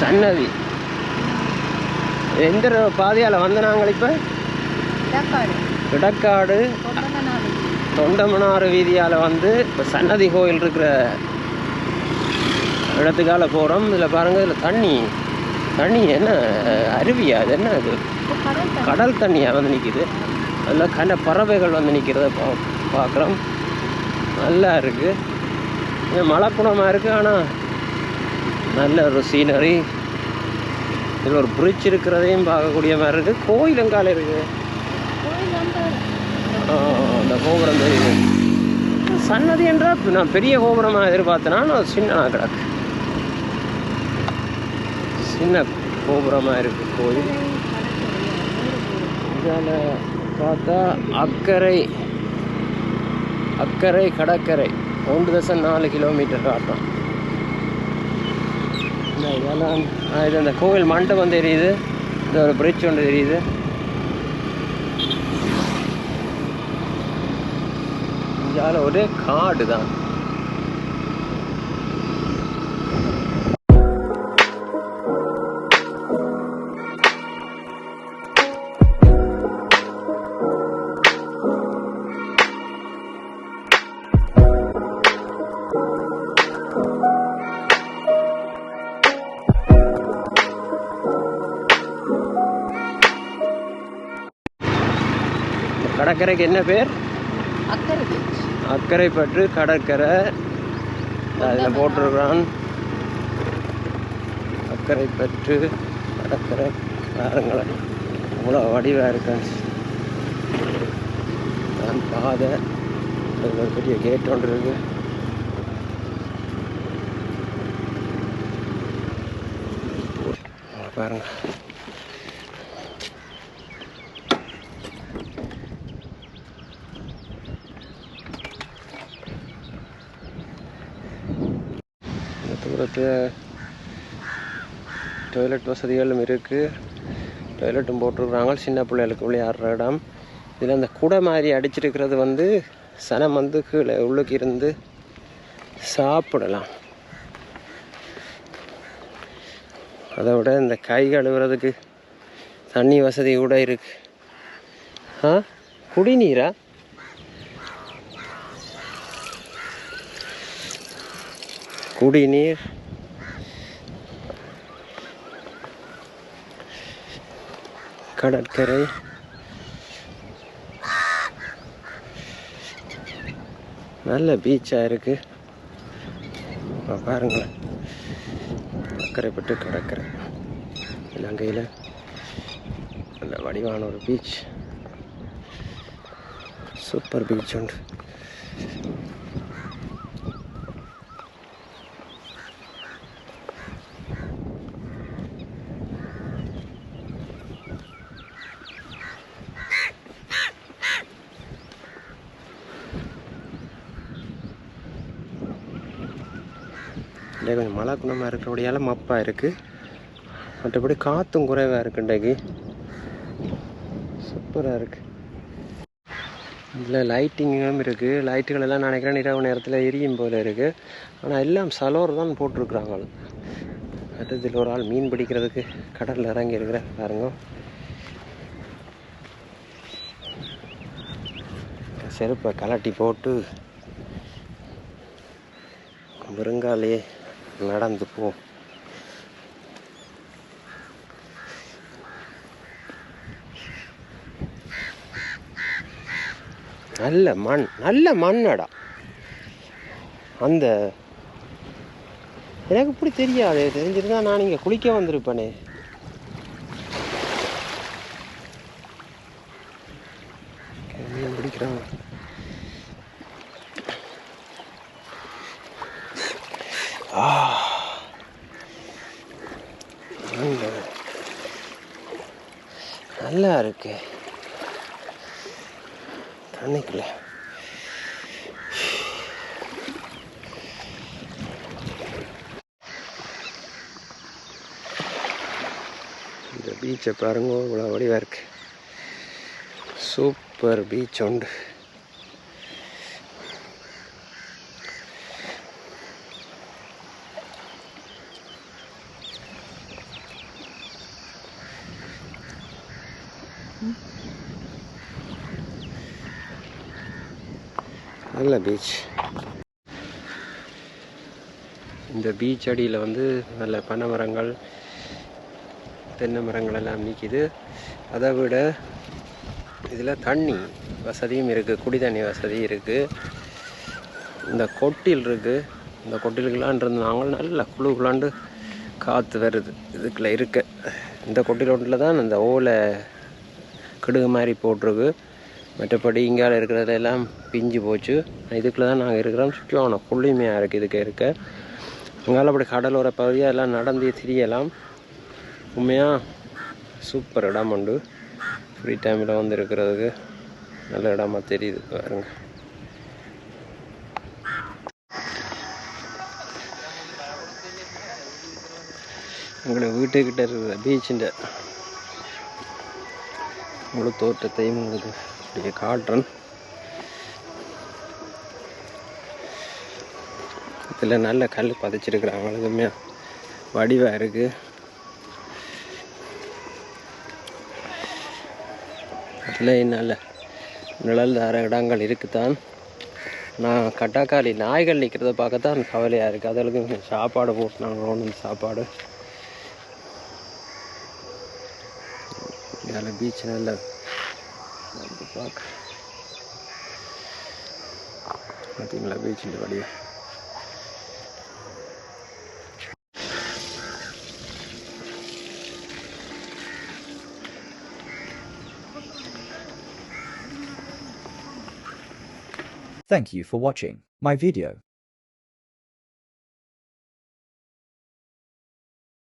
சன்னதி. எந்த பாதையால் வந்த நாங்கள் இப்போ? இடக்காடு. தொண்டமனாறு வீதியால் வந்து இப்போ சன்னதி கோயில் இருக்கிற இடத்துக்கால போகிறோம் இதில் பாருங்கள் இதில் தண்ணி. தண்ணி என்ன அருவியா? அது என்ன அது? கடல் தண்ணி. கடல் தண்ணியாக வந்து நிற்கிது அதில் கண்ட பறவைகள் வந்து நிற்கிறத பா பார்க்குறோம் நல்லா இருக்குது இது மலைக்குணமாக இருக்குது ஆனால் நல்ல ஒரு சீனரி இதில் ஒரு பிரிட்ஜ் இருக்கிறதையும் பார்க்கக்கூடிய மாதிரி இருக்குது கோயிலங்கால கோயில் வந்து இருக்குது அந்த கோபுரம் தெரியுது. சன்னதி என்றால் நான் பெரிய கோபுரமாக எதிர்பார்த்தேனா நான் சின்ன கிடக்கு. சின்ன கோபுரமாக இருக்கு கோயில். இதில் பார்த்தா அக்கரை அக்கரை கடற்கரை. ஒன்று தசம் நாலு கிலோமீட்டர் காட்டும் இந்த இதெல்லாம் ah, இது அந்த கோவில் மண்டபம் தெரியுது. இது ஒரு பிரிட்ஜ் ஒன்று தெரியுது. இதால் ஒரே காடு தான் கடற்கரைக்கு என்ன பேர்? அக்கறை அக்கரைப்பற்று கடற்கரை. அதில் போட்டிருக்கிறான். அக்கரைப்பற்று கடற்கரை. பாருங்களேன் இவ்வளோ வடிவாக இருக்கேன் நான் பாதை. ஒரு பெரிய கேட் ஒன்று இருக்கு. அங்க தூரத்தில் டாய்லெட் வசதிகளும் இருக்குது டாய்லெட்டும் போட்டிருக்கிறாங்க. சின்ன பிள்ளைகளுக்கு விளையாடுற இடம். இதில் அந்த குடை மாதிரி அடிச்சிருக்கிறது வந்து சனம் வந்து கீழே உள்ளுக்கு இருந்து சாப்பிடலாம். அதை விட இந்த கை கழுவுறதுக்கு தண்ணி வசதி கூட இருக்கு. ஆ? குடிநீரா? குடிநீர் கடற்கரை. நல்ல பீச்சாக இருக்கு. பாருங்களேன். அக்கறைப்பட்டு கடற்கரை. இலங்கையில் நல்ல வடிவான ஒரு பீச் சூப்பர் பீச் உண்டு. அப்படியே கொஞ்சம் மழை குணமாக இருக்கிறபடியால் மப்பாக இருக்குது மற்றபடி காற்றும் குறைவாக இருக்கு இன்றைக்கு சூப்பராக இருக்குது இதில் லைட்டிங்கும் இருக்குது லைட்டுகள் எல்லாம் நினைக்கிறேன் இரவு நேரத்தில் எரியும் போல இருக்குது ஆனால் எல்லாம் சலோர் தான் போட்டிருக்குறாங்க. அடுத்ததில் ஒரு ஆள் மீன் பிடிக்கிறதுக்கு கடலில் இறங்கி இருக்கிற பாருங்க. செருப்பை கலட்டி போட்டு முருங்காலே நடந்து போ. நல்ல மண் நல்ல மண்ணடா. அந்த எனக்கு இப்படி தெரியாது. தெரிஞ்சிருந்தா நான் இங்கே குளிக்க வந்திருப்பேனே. மீன் பிடிக்கிறாங்க ஆ நல்ல நல்லா இருக்கு. தண்ணிக்குள்ள. இந்த பீச்சை பாருங்க இவ்வளோ வடிவாக இருக்கு. சூப்பர் பீச் உண்டு. நல்ல பீச் இந்த பீச் அடியில் வந்து நல்ல பனை மரங்கள் தென்னை மரங்கள் எல்லாம் நிற்கிது அதை விட இதில் தண்ணி வசதியும் இருக்குது குடி தண்ணி வசதி இருக்குது இந்த கொட்டில் இருக்குது இந்த கொட்டிலுக்கெல்லாம் இருந்தாங்க நல்ல குழு குழாண்டு காற்று வருது. இதுக்குள்ளே இருக்க. இந்த கொட்டில் ஒன்றில் தான் இந்த ஓலை கிடுகு மாதிரி போட்டிருக்கு. மற்றபடி இங்கால இருக்கிறதுல எல்லாம் பிஞ்சு போச்சு. இதுக்குள்ள தான் நாங்கள் இருக்கிறோம் சுற்றுவானம் புள்ளிமையாக இருக்குது இதுக்கு இருக்க. அங்கால அப்படி கடலோர பகுதியாக எல்லாம் நடந்து திரியலாம். உண்மையாக சூப்பர் இடம் உண்டு. ஃப்ரீ டைமில் வந்து இருக்கிறதுக்கு நல்ல இடமா தெரியுது. பாருங்க. எங்களோட வீட்டுக்கிட்ட இருக்கிற பீச்சுண்ட முழு தோற்றத்தையும் உங்களுக்கு அப்படியே காட்டுறேன். இதில் நல்ல கல் பதிச்சிருக்கிறாங்க அதுவுமே வடிவாக இருக்குது அதில் நல்ல நிழல் தர இடங்கள் இருக்குதான். நான் கட்டாக்காளி நாய்கள் நிற்கிறத பார்க்கத்தான் கவலையாக இருக்குது அதுகளுக்கு சாப்பாடு போட்டு நாங்கள் ஒன்று சாப்பாடு. Beach and I the. Nothing like beach in the. Thank you for watching my video.